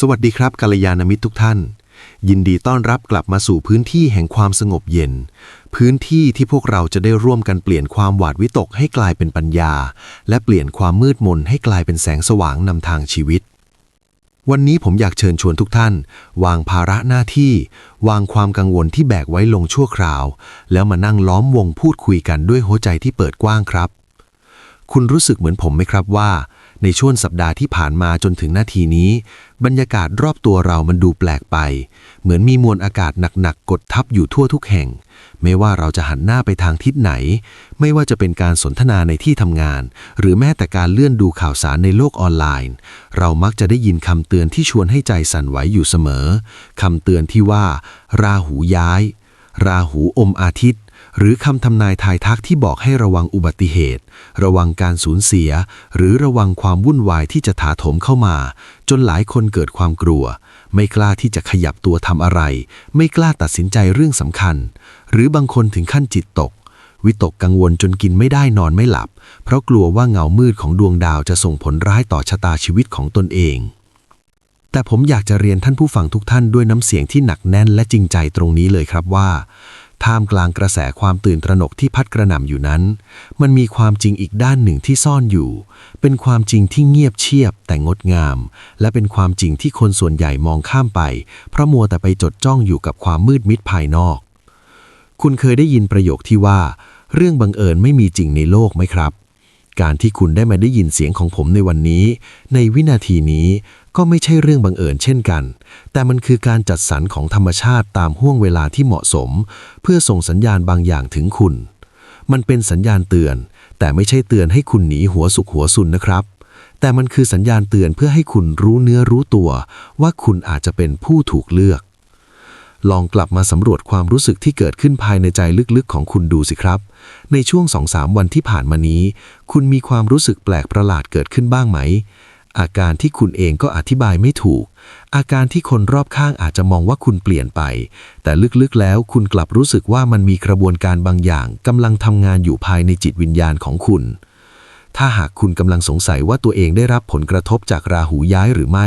สวัสดีครับกัลยาณมิตรทุกท่าน ยินดีต้อนรับกลับมาสู่พื้นที่แห่งความสงบเย็น พื้นที่ที่พวกเราจะได้ร่วมกันเปลี่ยนความหวาดวิตกให้กลายเป็นปัญญา และเปลี่ยนความมืดมนให้กลายเป็นแสงสว่างนำทางชีวิต วันนี้ผมอยากเชิญชวนทุกท่าน วางภาระหน้าที่ วางความกังวลที่แบกไว้ลงชั่วคราว แล้วมานั่งล้อมวงพูดคุยกันด้วยหัวใจที่เปิดกว้างครับ คุณรู้สึกเหมือนผมไหมครับว่า ในช่วงสัปดาห์ที่ผ่านมาจนถึงนาทีนี้ บรรยากาศรอบตัวเรามันดูแปลกไป เหมือนมีมวลอากาศหนักๆกดทับอยู่ทั่วทุกแห่ง ไม่ว่าเราจะหันหน้าไปทางทิศไหน ไม่ว่าจะเป็นการสนทนาในที่ทำงาน หรือแม้แต่การเลื่อนดูข่าวสารในโลกออนไลน์ เรามักจะได้ยินคำเตือนที่ชวนให้ใจสั่นไหวอยู่เสมอคำเตือนที่ว่า ราหูย้าย ราหูอมอาทิตย์ หรือคำทำนายทายทักที่บอกให้ระวังอุบัติเหตุ ระวังการสูญเสีย หรือระวังความวุ่นวายที่จะถาโถมเข้ามา จนหลายคนเกิดความกลัว ไม่กล้าที่จะขยับตัวทำอะไร ไม่กล้าตัดสินใจเรื่องสำคัญ หรือบางคนถึงขั้นจิตตกวิตกกังวลจนกินไม่ได้นอนไม่หลับ เพราะกลัวว่าเงามืดของดวงดาวจะส่งผลร้ายต่อชะตาชีวิตของตนเอง แต่ผมอยากจะเรียนท่านผู้ฟังทุกท่านด้วยน้ำเสียงที่หนักแน่นและจริงใจตรงนี้เลยครับว่าท่ามกลางกระแสความตื่นตระหนกที่พัดกระหน่ำอยู่นั้น มันมีความจริงอีกด้านหนึ่งที่ซ่อนอยู่ เป็นความจริงที่เงียบเชียบแต่งดงาม และเป็นความจริงที่คนส่วนใหญ่มองข้ามไป เพราะมัวแต่ไปจดจ้องอยู่กับความมืดมิดภายนอก คุณเคยได้ยินประโยคที่ว่า เรื่องบังเอิญไม่มีจริงในโลกไหมครับ การที่คุณได้มาได้ยินเสียงของผมในวันนี้ ในวินาทีนี้ก็ไม่ใช่เรื่องบังเอิญเช่นกัน แต่มันคือการจัดสรรของธรรมชาติตามห่วงเวลาที่เหมาะสม เพื่อส่งสัญญาณบางอย่างถึงคุณ มันเป็นสัญญาณเตือน แต่ไม่ใช่เตือนให้คุณหนีหัวสุขหัวซุนนะครับ แต่มันคือสัญญาณเตือนเพื่อให้คุณรู้เนื้อรู้ตัว ว่าคุณอาจจะเป็นผู้ถูกเลือก ลองกลับมาสำรวจความรู้สึกที่เกิดขึ้นภายในใจลึกๆของคุณดูสิครับ ในช่วงสองสามวันที่ผ่านมานี้ คุณมีความรู้สึกแปลกประหลาดเกิดขึ้นบ้างไหม อาการที่คุณเองก็อธิบายไม่ถูก อาการที่คนรอบข้างอาจจะมองว่าคุณเปลี่ยนไป แต่ลึกๆแล้วคุณกลับรู้สึกว่ามันมีกระบวนการบางอย่างกำลังทำงานอยู่ภายในจิตวิญญาณของคุณ ถ้าหากคุณกำลังสงสัยว่าตัวเองได้รับผลกระทบจากราหูย้ายหรือไม่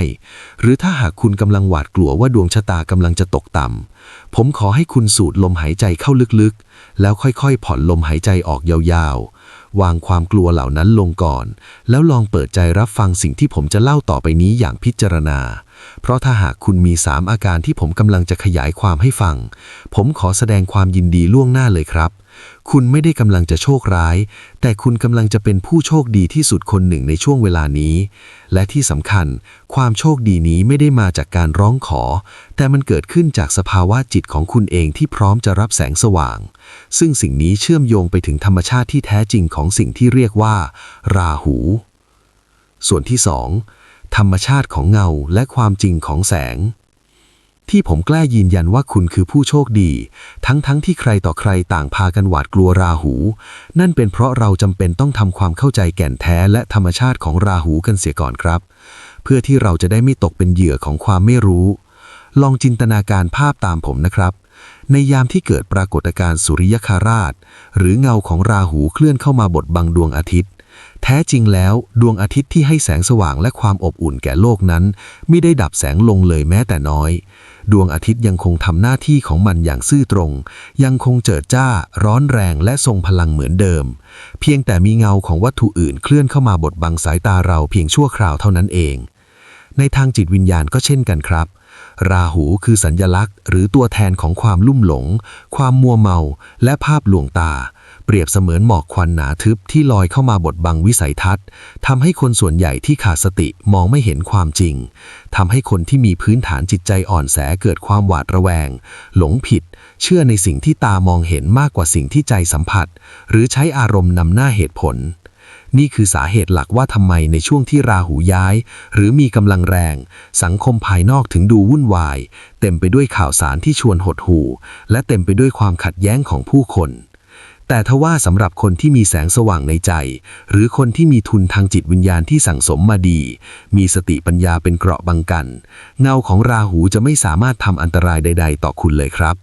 หรือถ้าหากคุณกำลังหวาดกลัวว่าดวงชะตากำลังจะตกต่ำ ผมขอให้คุณสูดลมหายใจเข้าลึกๆ แล้วค่อยๆ ผ่อนลมหายใจออกยาวๆ วางความกลัวเหล่านั้นลงก่อน แล้วลองเปิดใจรับฟังสิ่งที่ผมจะเล่าต่อไปนี้อย่างพิจารณา เพราะถ้าหากคุณมีสามอาการที่ผมกำลังจะขยายความให้ฟัง ผมขอแสดงความยินดีล่วงหน้าเลยครับ คุณไม่ได้กำลังจะโชคร้าย แต่คุณกำลังจะเป็นผู้โชคดีที่สุดคนหนึ่งในช่วงเวลานี้ และที่สำคัญ ความโชคดีนี้ไม่ได้มาจากการร้องขอ แต่มันเกิดขึ้นจากสภาวะจิตของคุณเองที่พร้อมจะรับแสงสว่าง ซึ่งสิ่งนี้เชื่อมโยงไปถึงธรรมชาติที่แท้จริงของสิ่งที่เรียกว่า ราหู ส่วนที่สองธรรมชาติของเงาและความจริงของแสง ที่ผมกล้ายืนยันว่าคุณคือผู้โชคดี ทั้งๆทที่ใครต่อใครต่างพากันหวาดกลัวราหู นั่นเป็นเพราะเราจำเป็นต้องทำความเข้าใจแก่นแท้และธรรมชาติของราหูกันเสียก่อนครับ เพื่อที่เราจะได้ไม่ตกเป็นเหยื่อของความไม่รู้ ลองจินตนาการภาพตามผมนะครับ ในยามที่เกิดปรากฏการณ์สุริยคาราช หรือเงาของราหูเคลื่อนเข้ามาบดบังดวงอาทิตย์แท้จริงแล้วดวงอาทิตย์ที่ให้แสงสว่างและความอบอุ่นแก่โลกนั้น ไม่ได้ดับแสงลงเลยแม้แต่น้อย ดวงอาทิตย์ยังคงทำหน้าที่ของมันอย่างซื่อตรง ยังคงเจิดจ้า ร้อนแรงและทรงพลังเหมือนเดิม เพียงแต่มีเงาของวัตถุอื่นเคลื่อนเข้ามาบดบังสายตาเราเพียงชั่วคราวเท่านั้นเอง ในทางจิตวิญญาณก็เช่นกันครับ ราหูคือสัญญลักษณ์ หรือตัวแทนของความลุ่มหลง ความมัวเมา และภาพลวงตา เปรียบเสมือนหมอกควันหนาทึบที่ลอยเข้ามาบดบังวิสัยทัศน์ทำให้คนส่วนใหญ่ที่ขาดสติมองไม่เห็นความจริงทำให้คนที่มีพื้นฐานจิตใจอ่อนแอเกิดความหวาดระแวง หลงผิด เชื่อในสิ่งที่ตามองเห็นมากกว่าสิ่งที่ใจสัมผัส หรือใช้อารมณ์นำหน้าเหตุผลนี่คือสาเหตุหลักว่าทำไมในช่วงที่ราหูย้าย หรือมีกำลังแรง สังคมภายนอกถึงดูวุ่นวาย เต็มไปด้วยข่าวสารที่ชวนหดหู่ และเต็มไปด้วยความขัดแย้งของผู้คน แต่ทว่าสำหรับคนที่มีแสงสว่างในใจ หรือคนที่มีทุนทางจิตวิญญาณที่สั่งสมมาดี มีสติปัญญาเป็นเกราะบังกัน เงาของราหูจะไม่สามารถทำอันตรายใด ๆ ต่อคุณเลยครับ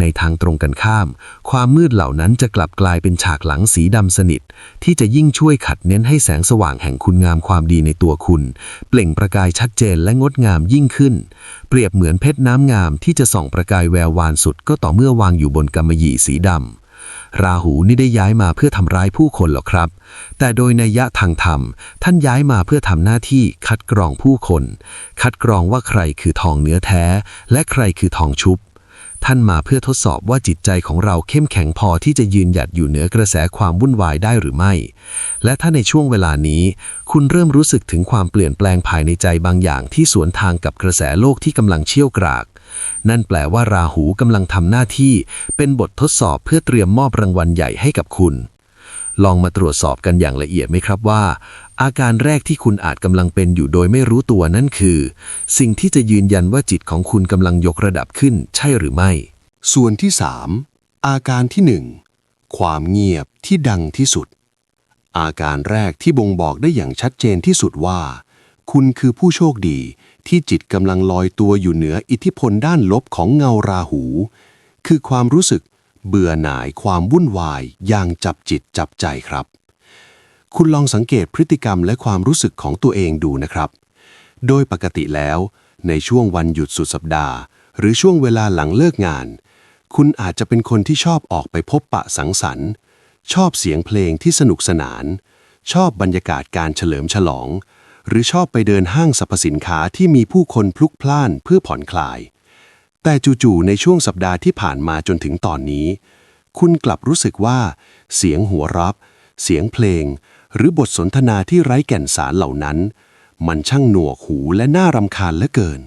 ในทางตรงกันข้าม ความมืดเหล่านั้นจะกลับกลายเป็นฉากหลังสีดำสนิท ที่จะยิ่งช่วยขัดเน้นให้แสงสว่างแห่งคุณงามความดีในตัวคุณ เปล่งประกายชัดเจนและงดงามยิ่งขึ้น เปรียบเหมือนเพชรน้ำงามที่จะส่องประกายแวววานสุดก็ต่อเมื่อวางอยู่บนกำมะหยี่สีดำ ราหูนี่ได้ย้ายมาเพื่อทำร้ายผู้คนหรอกครับ แต่โดยนัยยะทางธรรม ท่านย้ายมาเพื่อทำหน้าที่คัดกรองผู้คน คัดกรองว่าใครคือทองเนื้อแท้ และใครคือทองชุบ ท่านมาเพื่อทดสอบว่าจิตใจของเราเข้มแข็งพอที่จะยืนหยัดอยู่เหนือกระแสความวุ่นวายได้หรือไม่ และถ้าในช่วงเวลานี้ คุณเริ่มรู้สึกถึงความเปลี่ยนแปลงภายในใจบางอย่างที่สวนทางกับกระแสโลกที่กำลังเชี่ยวกราก นั่นแปลว่าราหูกำลังทำหน้าที่เป็นบททดสอบเพื่อเตรียมมอบรางวัลใหญ่ให้กับคุณ ลองมาตรวจสอบกันอย่างละเอียดไหมครับว่า อาการแรกที่คุณอาจกำลังเป็นอยู่โดยไม่รู้ตัวนั่นคือ สิ่งที่จะยืนยันว่าจิตของคุณกำลังยกระดับขึ้นใช่หรือไม่ ส่วนที่ 3 อาการที่ 1 ความเงียบที่ดังที่สุด อาการแรกที่บ่งบอกได้อย่างชัดเจนที่สุดว่า คุณคือผู้โชคดีที่จิตกำลังลอยตัวอยู่เหนืออิทธิพลด้านลบของเงาราหู คือความรู้สึกเบื่อหน่ายความวุ่นวายอย่างจับจิตจับใจครับ คุณลองสังเกตพฤติกรรมและความรู้สึกของตัวเองดูนะครับ โดยปกติแล้ว ในช่วงวันหยุดสุดสัปดาห์ หรือช่วงเวลาหลังเลิกงาน คุณอาจจะเป็นคนที่ชอบออกไปพบปะสังสรรค์ ชอบเสียงเพลงที่สนุกสนาน ชอบบรรยากาศการเฉลิมฉลอง หรือชอบไปเดินห้างสรรพสินค้าที่มีผู้คนพลุกพล่านเพื่อผ่อนคลาย แต่จู่ๆในช่วงสัปดาห์ที่ผ่านมาจนถึงตอนนี้ คุณกลับรู้สึกว่า เสียงหัวราะเสียงเพลง หรือบทสนทนาที่ไร้แก่นสารเหล่านั้น มันช่างหนวกหูและน่ารำคาญเหลือเกิน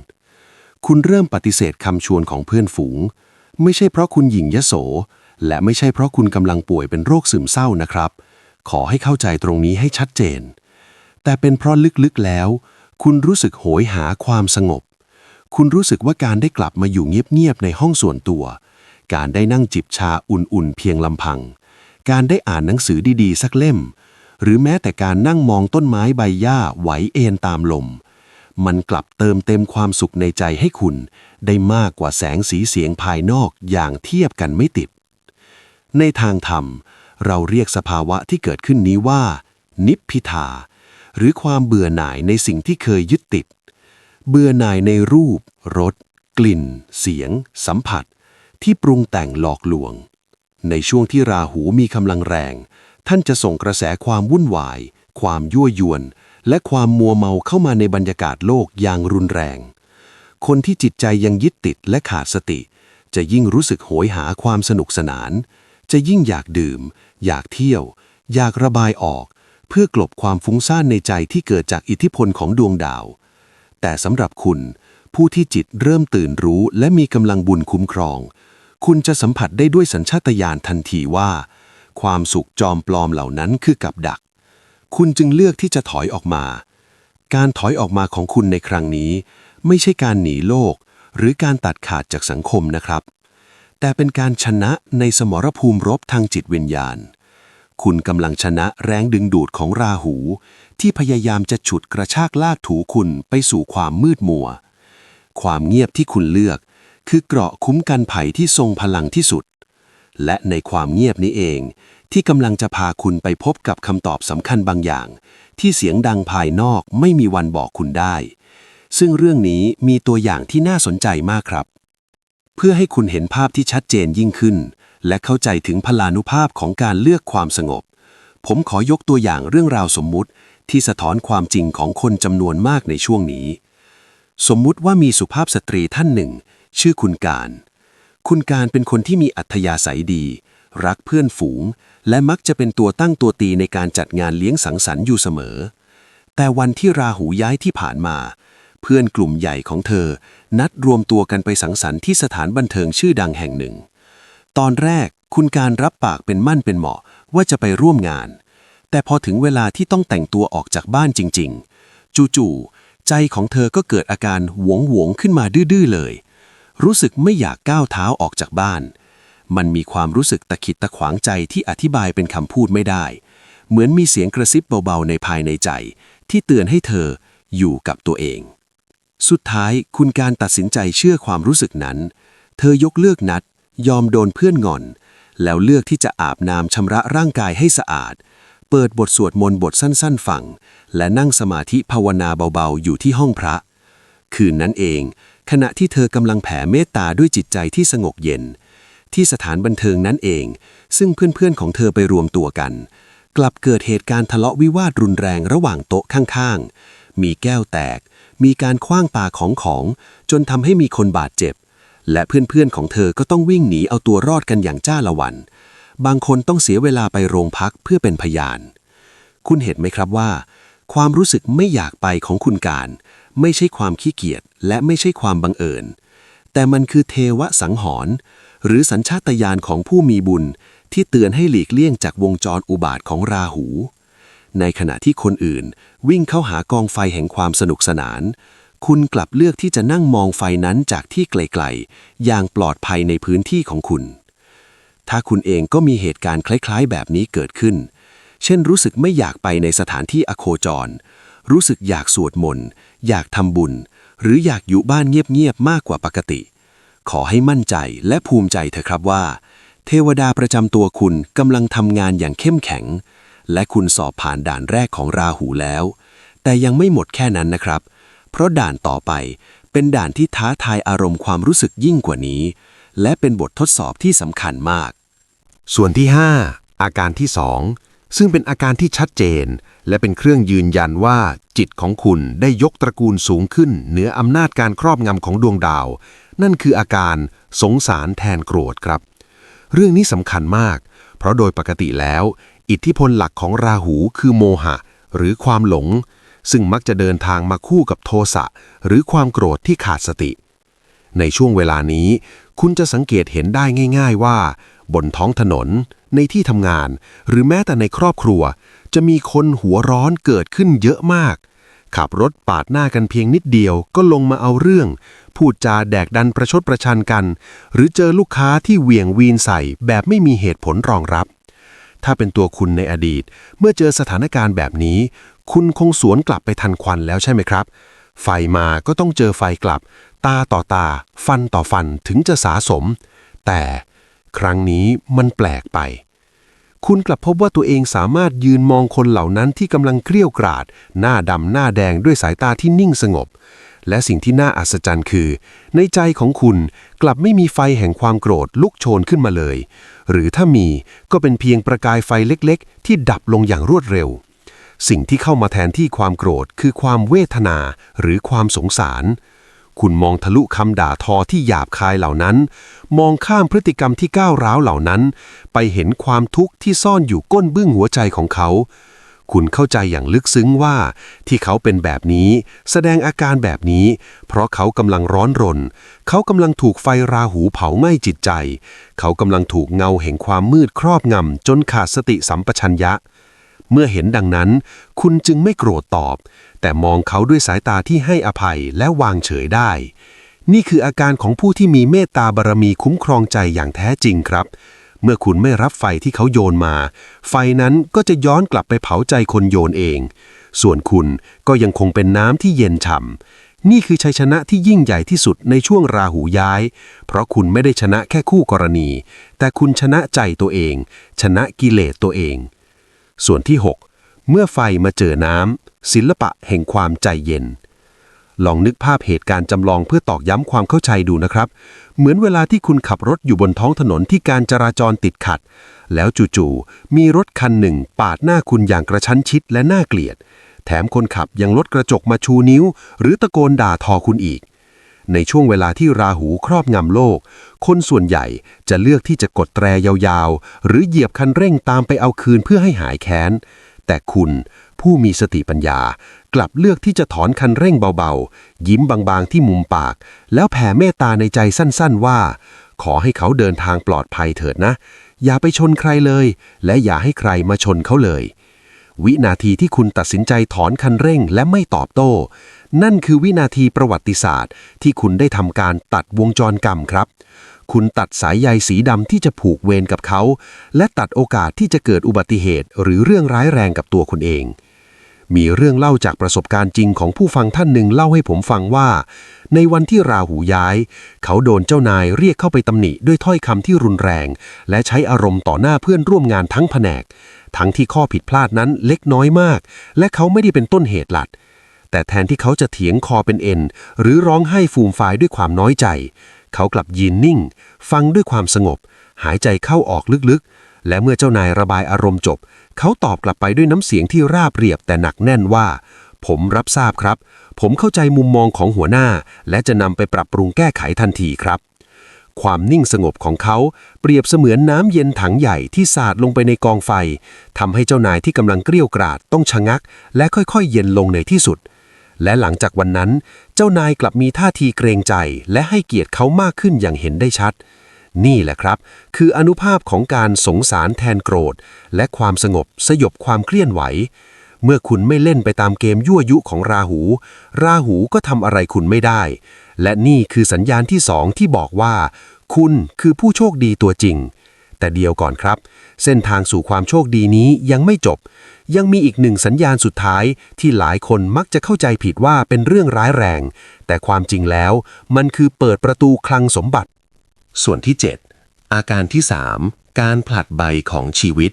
คุณเริ่มปฏิเสธคำชวนของเพื่อนฝูง ไม่ใช่เพราะคุณหยิ่งยโส และไม่ใช่เพราะคุณกำลังป่วยเป็นโรคซึมเศร้านะครับ ขอให้เข้าใจตรงนี้ให้ชัดเจน แต่เป็นเพราะลึกๆแล้ว คุณรู้สึกโหยหาความสงบ คุณรู้สึกว่าการได้กลับมาอยู่เงียบๆในห้องส่วนตัว การได้นั่งจิบชาอุ่นๆเพียงลำพัง การได้อ่านหนังสือดีๆ สักเล่ม หรือแม้แต่การนั่งมองต้นไม้ใบหญ้าไหวเอ็นตามลม มันกลับเติมเต็มความสุขในใจให้คุณ ได้มากกว่าแสงสีเสียงภายนอกอย่างเทียบกันไม่ติด ในทางธรรม เราเรียกสภาวะที่เกิดขึ้นนี้ว่า นิพพิทา หรือความเบื่อหน่ายในสิ่งที่เคยยึดติด เบื่อหน่ายในรูป รส กลิ่น เสียง สัมผัส ที่ปรุงแต่งหลอกลวง ในช่วงที่ราหูมีกำลังแรง ท่านจะส่งกระแสความวุ่นวาย ความยั่วยวน และความมัวเมาเข้ามาในบรรยากาศโลกอย่างรุนแรง คนที่จิตใจยังยึดติดและขาดสติ จะยิ่งรู้สึกโหยหาความสนุกสนาน จะยิ่งอยากดื่ม อยากเที่ยว อยากระบายออก พื่อกลบความฟุ้งซ่านในใจที่เกิดจากอิทธิพลของดวงดาว แต่สำหรับคุณ ผู้ที่จิตเริ่มตื่นรู้และมีกำลังบุญคุ้มครอง คุณจะสัมผัสได้ด้วยสัญชาตญาณทันทีว่า ความสุขจอมปลอมเหล่านั้นคือกับดัก คุณจึงเลือกที่จะถอยออกมา การถอยออกมาของคุณในครั้งนี้ ไม่ใช่การหนีโลก หรือการตัดขาดจากสังคมนะครับ แต่เป็นการชนะในสมรภูมิรบทางจิตวิญญาณ คุณกำลังชนะแรงดึงดูดของราหู ที่พยายามจะฉุดกระชากลากถูคุณไปสู่ความมืดมัว ความเงียบที่คุณเลือก คือเกราะคุ้มกันภัยที่ทรงพลังที่สุด และในความเงียบนี้เอง ที่กำลังจะพาคุณไปพบกับคำตอบสำคัญบางอย่าง ที่เสียงดังภายนอกไม่มีวันบอกคุณได้ ซึ่งเรื่องนี้มีตัวอย่างที่น่าสนใจมากครับ เพื่อให้คุณเห็นภาพที่ชัดเจนยิ่งขึ้น และเข้าใจถึงพลานุภาพของการเลือกความสงบ ผมขอยกตัวอย่างเรื่องราวสมมุติ ที่สะท้อนความจริงของคนจำนวนมากในช่วงนี้ สมมุติว่ามีสุภาพสตรีท่านหนึ่ง ชื่อคุณการ คุณการเป็นคนที่มีอัธยาศัยดี รักเพื่อนฝูง และมักจะเป็นตัวตั้งตัวตีในการจัดงานเลี้ยงสังสรรค์อยู่เสมอ แต่วันที่ราหูย้ายที่ผ่านมาเพื่อนกลุ่มใหญ่ของเธอ นัดรวมตัวกันไปสังสรรค์ที่สถานบันเทิงชื่อดังแห่งหนึ่ง ตอนแรกคุณการรับปากเป็นมั่นเป็นเหมาะว่าจะไปร่วมงาน แต่พอถึงเวลาที่ต้องแต่งตัวออกจากบ้านจริง ๆ จู่ๆใจของเธอก็เกิดอาการหวงหวงขึ้นมาดื้อๆเลย รู้สึกไม่อยากก้าวเท้าออกจากบ้าน มันมีความรู้สึกตะขิดตะขวางใจที่อธิบายเป็นคำพูดไม่ได้ เหมือนมีเสียงกระซิบเบาๆในภายในใจ ที่เตือนให้เธออยู่กับตัวเอง สุดท้ายคุณการตัดสินใจเชื่อความรู้สึกนั้น เธอยกเลิกนัด ยอมโดนเพื่อนงอน แล้วเลือกที่จะอาบน้ำชำระร่างกายให้สะอาด เปิดบทสวดมนต์บทสั้นๆฟัง และนั่งสมาธิภาวนาเบาๆ อยู่ที่ห้องพระ คืนนั้นเอง ขณะที่เธอกำลังแผ่เมตตาด้วยจิตใจที่สงบเย็น ที่สถานบันเทิงนั้นเอง ซึ่งเพื่อนๆของเธอไปรวมตัวกัน กลับเกิดเหตุการณ์ทะเลาะวิวาทรุนแรงระหว่างโต๊ะข้างๆ มีแก้วแตก มีการคว้างปาของของ จนทำให้มีคนบาดเจ็บ และเพื่อนๆของเธอก็ต้องวิ่งหนีเอาตัวรอดกันอย่างจ้าละวัน บางคนต้องเสียเวลาไปโรงพักเพื่อเป็นพยาน คุณเห็นไหมครับว่า ความรู้สึกไม่อยากไปของคุณการ ไม่ใช่ความขี้เกียจและไม่ใช่ความบังเอิญ แต่มันคือเทวสังหรณ์หรือสัญชาตญาณของผู้มีบุญที่เตือนให้หลีกเลี่ยงจากวงจรอุบาทของราหู ในขณะที่คนอื่นวิ่งเข้าหากองไฟแห่งความสนุกสนาน คุณกลับเลือกที่จะนั่งมองไฟนั้นจากที่ไกลๆ อย่างปลอดภัยในพื้นที่ของคุณ ถ้าคุณเองก็มีเหตุการณ์คล้ายๆ แบบนี้เกิดขึ้น เช่นรู้สึกไม่อยากไปในสถานที่อโคจร รู้สึกอยากสวดมนต์ อยากทำบุญ หรืออยากอยู่บ้านเงียบๆ มากกว่าปกติ ขอให้มั่นใจและภูมิใจเถอะครับว่า เทวดาประจำตัวคุณกำลังทำงานอย่างเข้มแข็ง และคุณสอบผ่านด่านแรกของราหูแล้ว แต่ยังไม่หมดแค่นั้นนะครับ เพราะด่านต่อไปเป็นด่านที่ท้าทายอารมณ์ความรู้สึกยิ่งกว่านี้ และเป็นบททดสอบที่สำคัญมาก ส่วนที่ 5 อาการที่ 2 ซึ่งเป็นอาการที่ชัดเจน และเป็นเครื่องยืนยันว่า จิตของคุณได้ยกตระกูลสูงขึ้น เหนืออำนาจการครอบงำของดวงดาว นั่นคืออาการสงสารแทนโกรธครับ เรื่องนี้สำคัญมาก เพราะโดยปกติแล้ว อิทธิพลหลักของราหูคือโมหะ หรือความหลง ซึ่งมักจะเดินทางมาคู่กับโทสะหรือความโกรธที่ขาดสติ ในช่วงเวลานี้ คุณจะสังเกตเห็นได้ง่าย ๆว่า บนท้องถนน ในที่ทำงาน หรือแม้แต่ในครอบครัว จะมีคนหัวร้อนเกิดขึ้นเยอะมาก ขับรถปาดหน้ากันเพียงนิดเดียวก็ลงมาเอาเรื่อง พูดจาแดกดันประชดประชันกัน หรือเจอลูกค้าที่เหวี่ยงวีนใส่แบบไม่มีเหตุผลรองรับถ้าเป็นตัวคุณในอดีต เมื่อเจอสถานการณ์แบบนี้ คุณคงสวนกลับไปทันควันแล้วใช่ไหมครับ ไฟมาก็ต้องเจอไฟกลับ ตาต่อตา ฟันต่อฟันถึงจะสาสม แต่ครั้งนี้มันแปลกไป คุณกลับพบว่าตัวเองสามารถยืนมองคนเหล่านั้นที่กำลังเกรี้ยวกราด หน้าดำหน้าแดงด้วยสายตาที่นิ่งสงบ และสิ่งที่น่าอัศจรรย์คือ ในใจของคุณกลับไม่มีไฟแห่งความโกรธลุกโชนขึ้นมาเลย หรือถ้ามีก็เป็นเพียงประกายไฟเล็กๆ ที่ดับลงอย่างรวดเร็ว สิ่งที่เข้ามาแทนที่ความโกรธคือความเวทนาหรือความสงสาร คุณมองทะลุคำด่าทอที่หยาบคายเหล่านั้น มองข้ามพฤติกรรมที่ก้าวร้าวเหล่านั้น ไปเห็นความทุกข์ที่ซ่อนอยู่ก้นบึ้งหัวใจของเขา คุณเข้าใจอย่างลึกซึ้งว่า ที่เขาเป็นแบบนี้ แสดงอาการแบบนี้ เพราะเขากำลังร้อนรน เขากำลังถูกไฟราหูเผาไหม้จิตใจ เขากำลังถูกเงาแห่งความมืดครอบงำจนขาดสติสัมปชัญญะ เมื่อเห็นดังนั้น คุณจึงไม่โกรธตอบ แต่มองเขาด้วยสายตาที่ให้อภัยและวางเฉยได้ นี่คืออาการของผู้ที่มีเมตตาบารมีคุ้มครองใจอย่างแท้จริงครับ เมื่อคุณไม่รับไฟที่เขาโยนมา ไฟนั้นก็จะย้อนกลับไปเผาใจคนโยนเอง ส่วนคุณก็ยังคงเป็นน้ำที่เย็นฉ่ำนี่คือชัยชนะที่ยิ่งใหญ่ที่สุดในช่วงราหูย้าย เพราะคุณไม่ได้ชนะแค่คู่กรณี แต่คุณชนะใจตัวเอง ชนะกิเลสตัวเอง ส่วนที่ 6 เมื่อไฟมาเจอน้ำศิลปะแห่งความใจเย็น ลองนึกภาพเหตุการณ์จำลองเพื่อตอกย้ำความเข้าใจดูนะครับ เหมือนเวลาที่คุณขับรถอยู่บนท้องถนนที่การจราจรติดขัด แล้วจู่ๆมีรถคันหนึ่ง ปาดหน้าคุณอย่างกระชั้นชิดและน่าเกลียด แถมคนขับยังลดกระจกมาชูนิ้ว หรือตะโกนด่าทอคุณอีก ในช่วงเวลาที่ราหูครอบงำโลก คนส่วนใหญ่จะเลือกที่จะกดแตรยาวๆ หรือเหยียบคันเร่งตามไปเอาคืนเพื่อให้หายแค้น แต่คุณผู้มีสติปัญญา กลับเลือกที่จะถอนคันเร่งเบาๆ ยิ้มบางๆที่มุมปาก แล้วแผ่เมตตาในใจสั้นๆว่า ขอให้เขาเดินทางปลอดภัยเถิดนะ อย่าไปชนใครเลย และอย่าให้ใครมาชนเขาเลยวินาทีที่คุณตัดสินใจถอนคันเร่งและไม่ตอบโต้ นั่นคือวินาทีประวัติศาสตร์ ที่คุณได้ทำการตัดวงจรกรรมครับ คุณตัดสายใยสีดำที่จะผูกเวรกับเขา และตัดโอกาสที่จะเกิดอุบัติเหตุ หรือเรื่องร้ายแรงกับตัวคุณเอง มีเรื่องเล่าจากประสบการณ์จริงของผู้ฟังท่านหนึ่งเล่าให้ผมฟังว่า ในวันที่ราหูย้าย เขาโดนเจ้านายเรียกเข้าไปตำหนิด้วยถ้อยคำที่รุนแรง และใช้อารมณ์ต่อหน้าเพื่อนร่วมงานทั้งแผนก ทั้งที่ข้อผิดพลาดนั้นเล็กน้อยมาก และเขาไม่ได้เป็นต้นเหตุหลัก แต่แทนที่เขาจะเถียงคอเป็นเอ็น หรือร้องไห้ฟูมฟายด้วยความน้อยใจ เขากลับยืนนิ่ง ฟังด้วยความสงบ หายใจเข้าออกลึกๆ และเมื่อเจ้านายระบายอารมณ์จบ เขาตอบกลับไปด้วยน้ำเสียงที่ราบเรียบแต่หนักแน่นว่า ผมรับทราบครับ ผมเข้าใจมุมมองของหัวหน้า และจะนำไปปรับปรุงแก้ไขทันทีครับความนิ่งสงบของเขาเปรียบเสมือนน้ำเย็นถังใหญ่ที่สาดลงไปในกองไฟทำให้เจ้านายที่กำลังเกลี้ยวกราดต้องชะงัก และค่อยๆ เย็นลงในที่สุด และหลังจากวันนั้น เจ้านายกลับมีท่าทีเกรงใจ และให้เกียรติเขามากขึ้นอย่างเห็นได้ชัด นี่แหละครับ คืออนุภาพของการสงสารแทนโกรธ และความสงบสยบความเคลื่อนไหว เมื่อคุณไม่เล่นไปตามเกมยั่วยุของราหู ราหูก็ทำอะไรคุณไม่ได้ และนี่คือสัญญาณที่สองที่บอกว่า คุณคือผู้โชคดีตัวจริง แต่เดียวก่อนครับ เส้นทางสู่ความโชคดีนี้ยังไม่จบ ยังมีอีกหนึ่งสัญญาณสุดท้ายที่หลายคนมักจะเข้าใจผิดว่าเป็นเรื่องร้ายแรง แต่ความจริงแล้ว มันคือเปิดประตูคลังสมบัติ ส่วนที่ 7 อาการที่ 3 การผลัดใบของชีวิต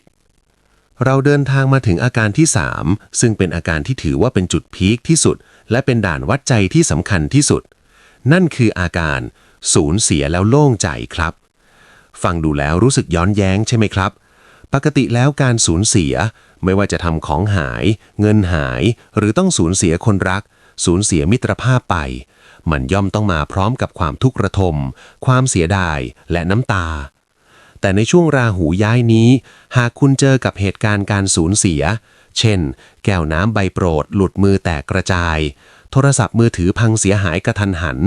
เราเดินทางมาถึงอาการที่ 3 ซึ่งเป็นอาการที่ถือว่าเป็นจุดพีคที่สุด และเป็นด่านวัดใจที่สำคัญที่สุด นั่นคืออาการสูญเสียแล้วโล่งใจครับ ฟังดูแล้วรู้สึกย้อนแย้งใช่ไหมครับ ปกติแล้วการสูญเสีย ไม่ว่าจะทำของหาย เงินหาย หรือต้องสูญเสียคนรัก สูญเสียมิตรภาพไป มันย่อมต้องมาพร้อมกับความทุกข์ระทม ความเสียดายและน้ำตา แต่ในช่วงราหูย้ายนี้ หากคุณเจอกับเหตุการณ์การสูญเสีย เช่น แก้วน้ำใบโปรด หลุดมือแตกกระจาย โทรศัพท์มือถือพังเสียหายกระทันหัน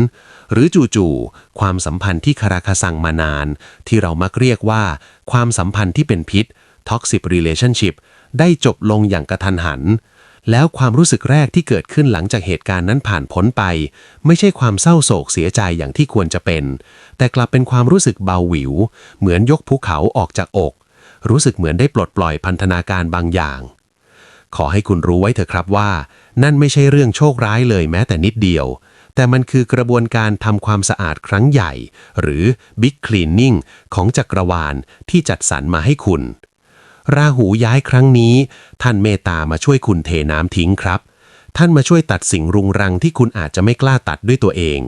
หรือจู่ๆความสัมพันธ์ที่คาราคาซังมานาน ที่เรามักเรียกว่า ความสัมพันธ์ที่เป็นพิษ toxic relationship ได้จบลงอย่างกระทันหัน แล้วความรู้สึกแรกที่เกิดขึ้นหลังจากเหตุการณ์นั้นผ่านพ้นไป ไม่ใช่ความเศร้าโศกเสียใจอย่างที่ควรจะเป็น แต่กลับเป็นความรู้สึกเบาหวิว เหมือนยกภูเขาออกจากอก รู้สึกเหมือนได้ปลดปล่อยพันธนาการบางอย่าง ขอให้คุณรู้ไว้เถอะครับว่า นั่นไม่ใช่เรื่องโชคร้ายเลยแม้แต่นิดเดียว แต่มันคือกระบวนการทำความสะอาดครั้งใหญ่ หรือ Big Cleaning ของจักรวาลที่จัดสรรมาให้คุณ ราหูย้ายครั้งนี้ ท่านเมตตามาช่วยคุณเทน้ำทิ้งครับ ท่านมาช่วยตัดสิ่งรุงรังที่คุณอาจจะไม่กล้าตัดด้วยตัวเอง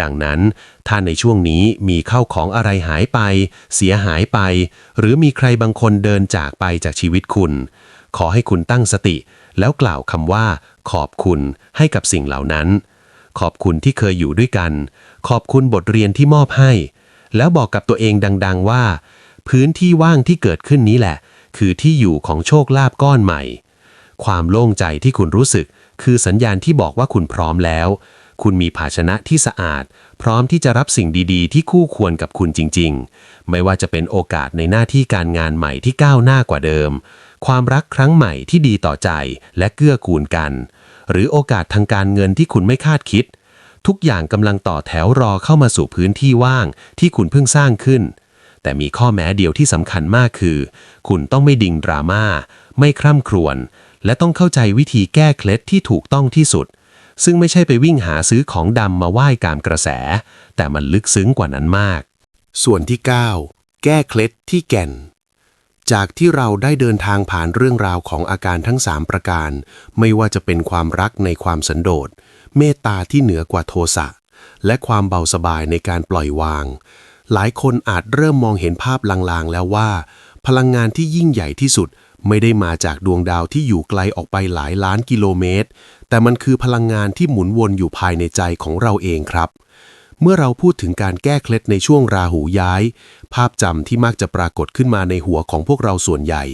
ดังนั้น ถ้าในช่วงนี้มีเข้าของอะไรหายไป เสียหายไป หรือมีใครบางคนเดินจากไปจากชีวิตคุณ ขอให้คุณตั้งสติ แล้วกล่าวคำว่า ขอบคุณให้กับสิ่งเหล่านั้น ขอบคุณที่เคยอยู่ด้วยกัน ขอบคุณบทเรียนที่มอบให้ แล้วบอกกับตัวเองดัง ๆว่า พื้นที่ว่างที่เกิดขึ้นนี้แหละ คือที่อยู่ของโชคลาภก้อนใหม่ ความโล่งใจที่คุณรู้สึก คือสัญญาณที่บอกว่าคุณพร้อมแล้ว คุณมีภาชนะที่สะอาด พร้อมที่จะรับสิ่งดีๆ ที่คู่ควรกับคุณจริง ๆ ไม่ว่าจะเป็นโอกาสในหน้าที่การงานใหม่ที่ก้าวหน้ากว่าเดิม ความรักครั้งใหม่ที่ดีต่อใจและเกื้อกูลกัน หรือโอกาสทางการเงินที่คุณไม่คาดคิด ทุกอย่างกำลังต่อแถวรอเข้ามาสู่พื้นที่ว่างที่คุณเพิ่งสร้างขึ้น แต่มีข้อแม้เดียวที่สำคัญมากคือ คุณต้องไม่ดิ่งดราม่าไม่คร่ำครวญและต้องเข้าใจวิธีแก้เคล็ดที่ถูกต้องที่สุด ซึ่งไม่ใช่ไปวิ่งหาซื้อของดำมาไหว้กามกระแส แต่มันลึกซึ้งกว่านั้นมาก ส่วนที่ 9 แก้เคล็ดที่แก่น จากที่เราได้เดินทางผ่านเรื่องราวของอาการทั้ง 3 ประการ ไม่ว่าจะเป็นความรักในความสันโดษ เมตตาที่เหนือกว่าโทสะ และความเบาสบายในการปล่อยวาง หลายคนอาจเริ่มมองเห็นภาพลางๆ แล้วว่า พลังงานที่ยิ่งใหญ่ที่สุดไม่ได้มาจากดวงดาวที่อยู่ไกลออกไปหลายล้านกิโลเมตร แต่มันคือพลังงานที่หมุนวนอยู่ภายในใจของเราเองครับ เมื่อเราพูดถึงการแก้เคล็ดในช่วงราหูย้าย ภาพจำที่มักจะปรากฏขึ้นมาในหัวของพวกเราส่วนใหญ่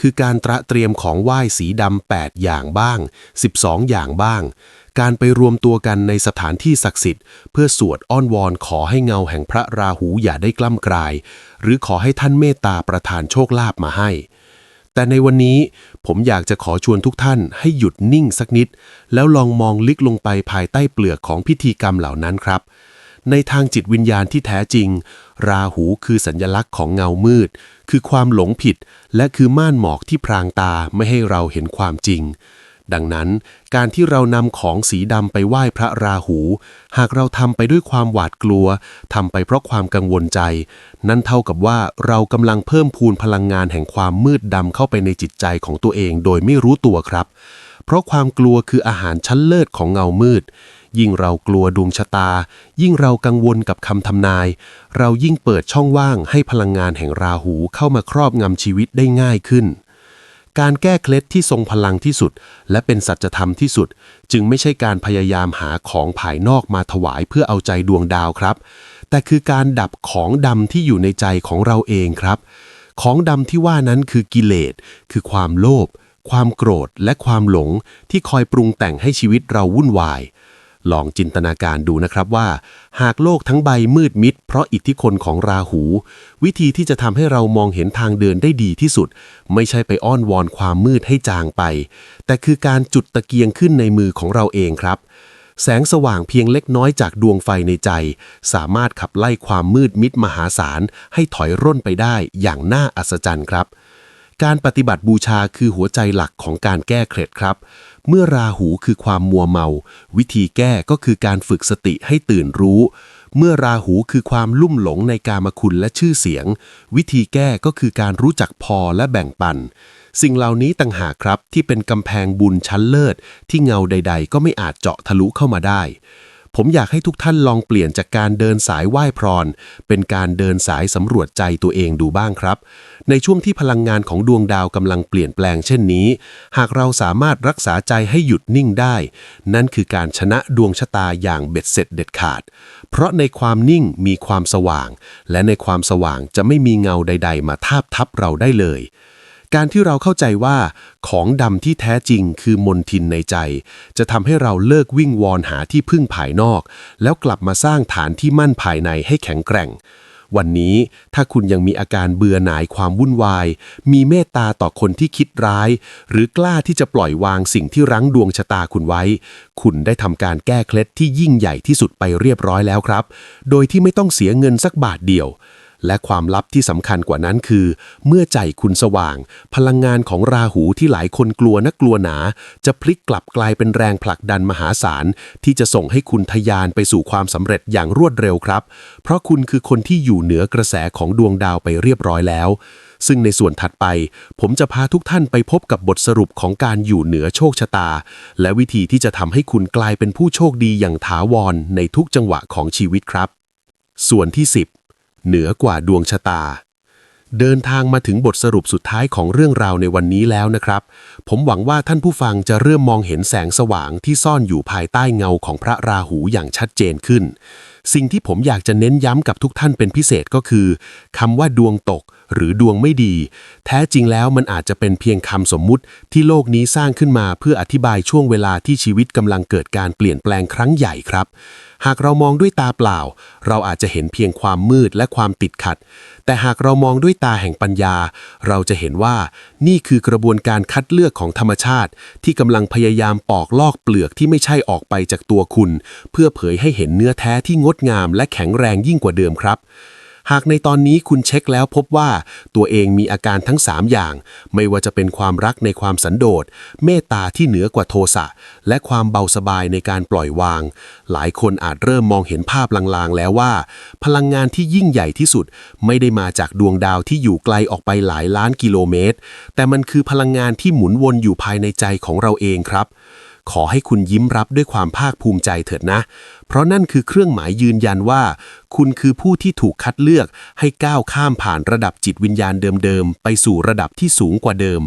คือการตระเตรียมของไหว้สีดำ8อย่างบ้าง 12 อย่างบ้าง การไปรวมตัวกันในสถานที่ศักดิ์สิทธิ์ เพื่อสวดอ้อนวอนขอให้เงาแห่งพระราหูอย่าได้กล้ำกลาย หรือขอให้ท่านเมตตาประทานโชคลาภมาให้แต่ในวันนี้ผมอยากจะขอชวนทุกท่านให้หยุดนิ่งสักนิด แล้วลองมองลึกลงไปภายใต้เปลือกของพิธีกรรมเหล่านั้นครับ ในทางจิตวิญญาณที่แท้จริง ราหูคือสัญญลักษณ์ของเงามืด คือความหลงผิด และคือม่านหมอกที่พรางตาไม่ให้เราเห็นความจริง ดังนั้น การที่เรานำของสีดำไปไหว้พระราหู หากเราทำไปด้วยความหวาดกลัวทำไปเพราะความกังวลใจ นั่นเท่ากับว่าเรากำลังเพิ่มพูนพลังงานแห่งความมืดดำเข้าไปในจิตใจของตัวเองโดยไม่รู้ตัวครับ เพราะความกลัวคืออาหารชั้นเลิศของเงามืด ยิ่งเรากลัวดวงชะตา ยิ่งเรากังวลกับคำทำนาย เรายิ่งเปิดช่องว่างให้พลังงานแห่งราหูเข้ามาครอบงำชีวิตได้ง่ายขึ้น การแก้เคล็ดที่ทรงพลังที่สุด และเป็นสัจธรรมที่สุด จึงไม่ใช่การพยายามหาของภายนอกมาถวายเพื่อเอาใจดวงดาวครับ แต่คือการดับของดำที่อยู่ในใจของเราเองครับ ของดำที่ว่านั้นคือกิเลส คือความโลภความโกรธและความหลงที่คอยปรุงแต่งให้ชีวิตเราวุ่นวาย ลองจินตนาการดูนะครับว่า หากโลกทั้งใบมืดมิด เพราะอิทธิพลของราหู วิธีที่จะทำให้เรามองเห็นทางเดินได้ดีที่สุด ไม่ใช่ไปอ้อนวอนความมืดให้จางไป แต่คือการจุดตะเกียงขึ้นในมือของเราเองครับ แสงสว่างเพียงเล็กน้อยจากดวงไฟในใจ สามารถขับไล่ความมืดมิดมหาศาล ให้ถอยร่นไปได้อย่างน่าอัศจรรย์ครับการปฏิบัติบูชาคือหัวใจหลักของการแก้เคล็ดครับ เมื่อราหูคือความมัวเมา วิธีแก้ก็คือการฝึกสติให้ตื่นรู้ เมื่อราหูคือความลุ่มหลงในกามคุณและชื่อเสียง วิธีแก้ก็คือการรู้จักพอและแบ่งปัน สิ่งเหล่านี้ต่างหากครับที่เป็นกำแพงบุญชั้นเลิศ ที่เงาใด ๆ ก็ไม่อาจเจาะทะลุเข้ามาได้ผมอยากให้ทุกท่านลองเปลี่ยนจากการเดินสายไหว้พร เป็นการเดินสายสำรวจใจตัวเองดูบ้างครับ ในช่วงที่พลังงานของดวงดาวกำลังเปลี่ยนแปลงเช่นนี้ หากเราสามารถรักษาใจให้หยุดนิ่งได้ นั่นคือการชนะดวงชะตาอย่างเบ็ดเสร็จเด็ดขาด เพราะในความนิ่งมีความสว่าง และในความสว่างจะไม่มีเงาใด ๆ มาทาบทับเราได้เลยการที่เราเข้าใจว่าของดำที่แท้จริงคือมนทินในใจ จะทำให้เราเลิกวิ่งวอนหาที่พึ่งภายนอก แล้วกลับมาสร้างฐานที่มั่นภายในให้แข็งแกร่ง วันนี้ถ้าคุณยังมีอาการเบื่อหน่ายความวุ่นวาย มีเมตตาต่อคนที่คิดร้าย หรือกล้าที่จะปล่อยวางสิ่งที่รั้งดวงชะตาคุณไว้ คุณได้ทำการแก้เคล็ดที่ยิ่งใหญ่ที่สุดไปเรียบร้อยแล้วครับ โดยที่ไม่ต้องเสียเงินสักบาทเดียว และความลับที่สำคัญกว่านั้นคือ เมื่อใจคุณสว่าง พลังงานของราหูที่หลายคนกลัวนักกลัวหนา จะพลิกกลับกลายเป็นแรงผลักดันมหาศาล ที่จะส่งให้คุณทะยานไปสู่ความสำเร็จอย่างรวดเร็วครับ เพราะคุณคือคนที่อยู่เหนือกระแสของดวงดาวไปเรียบร้อยแล้ว ซึ่งในส่วนถัดไป ผมจะพาทุกท่านไปพบกับบทสรุปของการอยู่เหนือโชคชะตา และวิธีที่จะทำให้คุณกลายเป็นผู้โชคดีอย่างถาวรในทุกจังหวะของชีวิตครับ ส่วนที่ 10 เหนือกว่าดวงชะตา เดินทางมาถึงบทสรุปสุดท้ายของเรื่องราวในวันนี้แล้วนะครับ ผมหวังว่าท่านผู้ฟังจะเริ่มมองเห็นแสงสว่างที่ซ่อนอยู่ภายใต้เงาของพระราหูอย่างชัดเจนขึ้น สิ่งที่ผมอยากจะเน้นย้ำกับทุกท่านเป็นพิเศษก็คือคำว่าดวงตกหรือดวงไม่ดี แท้จริงแล้วมันอาจจะเป็นเพียงคำสมมุติที่โลกนี้สร้างขึ้นมาเพื่ออธิบายช่วงเวลาที่ชีวิตกำลังเกิดการเปลี่ยนแปลงครั้งใหญ่ครับ หากเรามองด้วยตาเปล่า เราอาจจะเห็นเพียงความมืดและความติดขัด แต่หากเรามองด้วยตาแห่งปัญญา เราจะเห็นว่านี่คือกระบวนการคัดเลือกของธรรมชาติ ที่กำลังพยายามปอกลอกเปลือกที่ไม่ใช่ออกไปจากตัวคุณ เพื่อเผยให้เห็นเนื้อแท้ที่งดงามและแข็งแรงยิ่งกว่าเดิมครับ หากในตอนนี้คุณเช็คแล้วพบว่าตัวเองมีอาการทั้ง 3 อย่าง ไม่ว่าจะเป็นความรักในความสันโดษ เมตตาที่เหนือกว่าโทสะ และความเบาสบายในการปล่อยวาง หลายคนอาจเริ่มมองเห็นภาพลางๆ แล้วว่า พลังงานที่ยิ่งใหญ่ที่สุด ไม่ได้มาจากดวงดาวที่อยู่ไกลออกไปหลายล้านกิโลเมตร แต่มันคือพลังงานที่หมุนวนอยู่ภายในใจของเราเองครับ ขอให้คุณยิ้มรับด้วยความภาคภูมิใจเถิดนะ เพราะนั่นคือเครื่องหมายยืนยันว่า คุณคือผู้ที่ถูกคัดเลือกให้ก้าวข้ามผ่านระดับจิตวิญญาณเดิมๆ ไปสู่ระดับที่สูงกว่าเดิม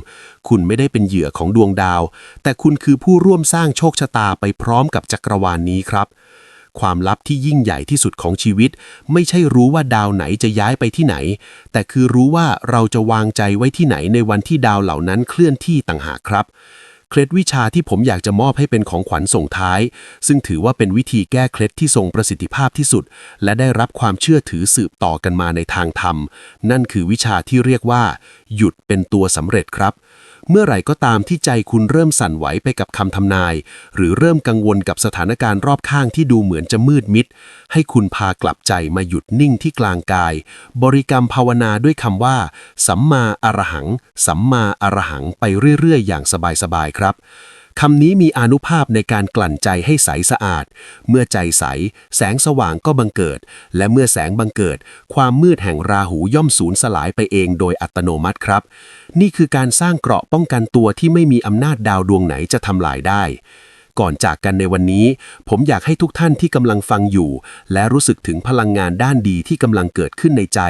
คุณไม่ได้เป็นเหยื่อของดวงดาว แต่คุณคือผู้ร่วมสร้างโชคชะตาไปพร้อมกับจักรวาลนนี้ครับความลับที่ยิ่งใหญ่ที่สุดของชีวิต ไม่ใช่รู้ว่าดาวไหนจะย้ายไปที่ไหน แต่คือรู้ว่าเราจะวางใจไว้ที่ไหนในวันที่ดาวเหล่านั้นเคลื่อนที่ต่างหากครับ เคล็ดวิชาที่ผมอยากจะมอบให้เป็นของขวัญส่งท้าย ซึ่งถือว่าเป็นวิธีแก้เคล็ดที่ทรงประสิทธิภาพที่สุด และได้รับความเชื่อถือสืบต่อกันมาในทางธรรม นั่นคือวิชาที่เรียกว่า หยุดเป็นตัวสำเร็จครับ เมื่อไหร่ก็ตามที่ใจคุณเริ่มสั่นไหวไปกับคำทำนาย หรือเริ่มกังวลกับสถานการณ์รอบข้างที่ดูเหมือนจะมืดมิด ให้คุณพากลับใจมาหยุดนิ่งที่กลางกาย บริกรรมภาวนาด้วยคำว่า สัมมาอรหัง สัมมาอรหังไปเรื่อยๆ อย่างสบายๆ ครับ คำนี้มีอนุภาพในการกลั่นใจให้ใสสะอาด เมื่อใจใส แสงสว่างก็บังเกิด และเมื่อแสงบังเกิด ความมืดแห่งราหูย่อมสูญสลายไปเองโดยอัตโนมัติครับ นี่คือการสร้างเกราะป้องกันตัวที่ไม่มีอำนาจดาวดวงไหนจะทำลายได้ ก่อนจากกันในวันนี้ ผมอยากให้ทุกท่านที่กำลังฟังอยู่ และรู้สึกถึงพลังงานด้านดีที่กำลังเกิดขึ้นในใจ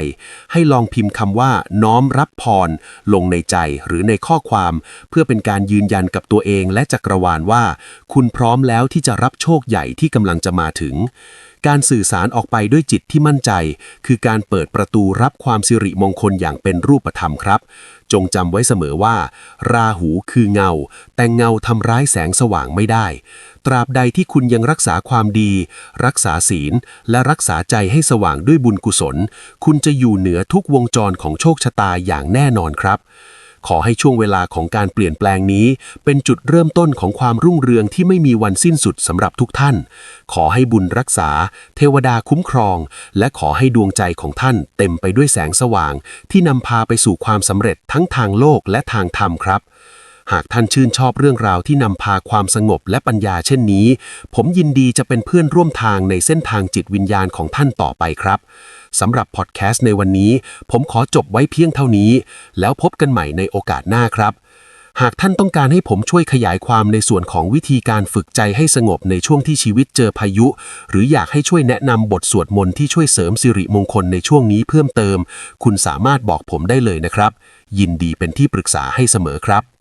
ให้ลองพิมพ์คำว่า น้อมรับพร ลงในใจหรือในข้อความ เพื่อเป็นการยืนยันกับตัวเองและจักรวาลว่า คุณพร้อมแล้วที่จะรับโชคใหญ่ที่กำลังจะมาถึงการสื่อสารออกไปด้วยจิตที่มั่นใจ คือการเปิดประตูรับความสิริมงคลอย่างเป็นรูปธรรมครับ จงจำไว้เสมอว่า ราหูคือเงา แต่เงาทำร้ายแสงสว่างไม่ได้ ตราบใดที่คุณยังรักษาความดี รักษาศีล และรักษาใจให้สว่างด้วยบุญกุศล คุณจะอยู่เหนือทุกวงจรของโชคชะตาอย่างแน่นอนครับ ขอให้ช่วงเวลาของการเปลี่ยนแปลงนี้ เป็นจุดเริ่มต้นของความรุ่งเรืองที่ไม่มีวันสิ้นสุดสำหรับทุกท่าน ขอให้บุญรักษา เทวดาคุ้มครอง และขอให้ดวงใจของท่านเต็มไปด้วยแสงสว่าง ที่นำพาไปสู่ความสำเร็จทั้งทางโลกและทางธรรมครับ หากท่านชื่นชอบเรื่องราวที่นำพาความสงบและปัญญาเช่นนี้ ผมยินดีจะเป็นเพื่อนร่วมทางในเส้นทางจิตวิญญาณของท่านต่อไปครับสำหรับพอดแคสต์ในวันนี้ ผมขอจบไว้เพียงเท่านี้ แล้วพบกันใหม่ในโอกาสหน้าครับ หากท่านต้องการให้ผมช่วยขยายความในส่วนของวิธีการฝึกใจให้สงบในช่วงที่ชีวิตเจอพายุ หรืออยากให้ช่วยแนะนำบทสวดมนต์ที่ช่วยเสริมสิริมงคลในช่วงนี้เพิ่มเติม คุณสามารถบอกผมได้เลยนะครับ ยินดีเป็นที่ปรึกษาให้เสมอครับ